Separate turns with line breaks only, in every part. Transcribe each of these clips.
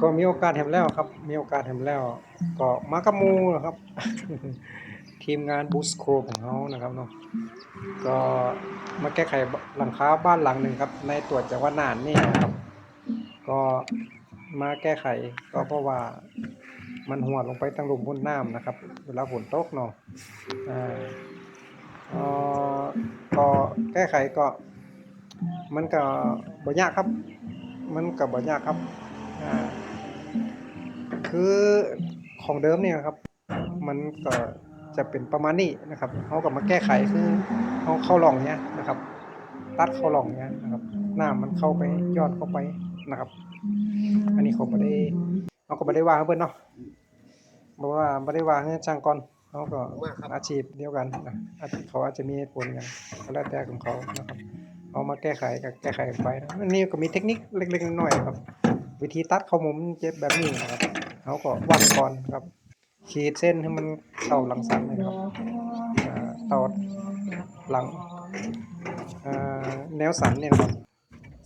ก็มีโอกาสเห็นแล้วครับ มีโอกาสเห็นแล้ว ก็มากมูนะครับ ทีมงานบูสโคของเขานะครับเนาะก็มาแก้ไขหลังคาบ้านหลังหนึ่งครับ ในตัวจังหวัดน่านนี่นครับ ก็มาแก้ไขก็เพราะว่ามันหัวลงไปตั้งหลุมพ้นน้ำนะครับ เวลาฝนตกเนาะอ่าเอ่อก็แก้ไขก็ มันก็บ่ยากครับ มันก็บ่ยากครับ อ่า คือของเดิมเนี่ยครับ มันก็จะเป็นประมาณนี้นะครับเขาก็มาแก้ไขคือเขาเข้าหลองเนี้ยนะครับ ตัดเข้าหลองเนี้ยนะครับหน้ำมันเข้าไปย้อนเข้าไปนะครับ อันนี้เขาไม่ได้เขาก็ไม่ได้ว่าเพิ่อนเนาะบอกว่าไม่ได้ว่าให้จ้างก่อนเขาก็อาชีพเดียวกันนะอาชีพเขาอาจจะมีผลกันแล้วแต่ของเขานะครับเอามาแก้ไขก็แก้ไขไปนะอันนี้ก็มีเทคนิคเล็กๆน้อยๆครับ วิธีตัดเข้ามุมเจ็บแบบนี้นะครับเขาก็วางก่อนครับขีดเส้นให้มันเข้าหลังสันนะครับอ่อหลังแนวสันเนี่ยครับ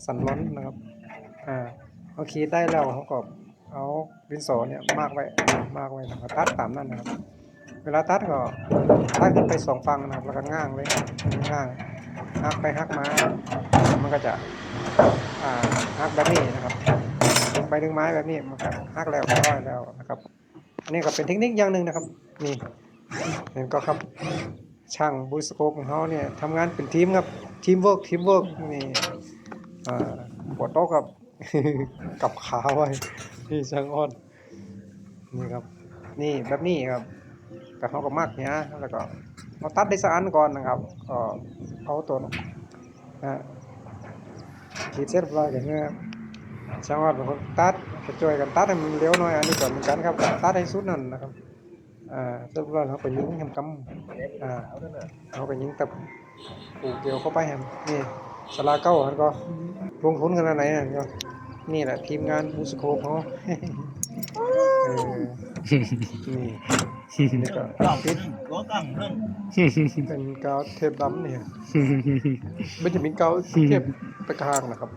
สันล้นนะครับอ่าเอาขีดได้แล้วเขาก็เอาดินสอเนี่ยมากไว้มากไว้นะครับตัดตามนั่นนะครับ เวลาตัดก็ตัดขึ้นไปสองฝั่งนะครับแล้วก็ง่างไว้ง่างหักไปหักมา มันก็จะอ่าหักแบบนี้นะครับ ดึงไปดึงไม้แบบนี้มันก็หักแล้วก็ร้อยแล้วนะครับ อันนี้ก็เป็นเทคนิคอย่างหนึ่งนะครับ นี่เห็นก็ครับช่างบูสโคปของเขาเนี่ยทำงานเป็นทีมครับทีมเวิร์กทีมเวิร์กนี่ปวดโต๊ะกับกับขาไว้นี่ช่างอ้อนนี่ครับ นี่แบบนี้ครับกับเขาก็มากเนี้ยแล้วก็เอาตัดได้สักอันก่อนนะครับก็เอาตัวนะขีดเส้นปลายนเนี่ย ช่างอ้อนเป็นคนตัดจะช่วยกันตัดให้มันเร็วหน่อยอันนี้ก่อนเหมือนกันครับตัดให้สุดนั่นนะครับอ่าเรียบร้อยแล้วไปยิงแฮมกำอ่าเอาไปยิงตับปลูกเกี่ยวเข้าไปแฮมนี่สลาเก้าอันก็ลงทุนขนาดไหนอะก็นี่แหละทีมงานมูสโคปเขาเออนี่นี่ก็ติด
có tăng hơn
เป็นกาวเทปดำเนี่ยไม่จะมีกาวเทปตะกางนะครับ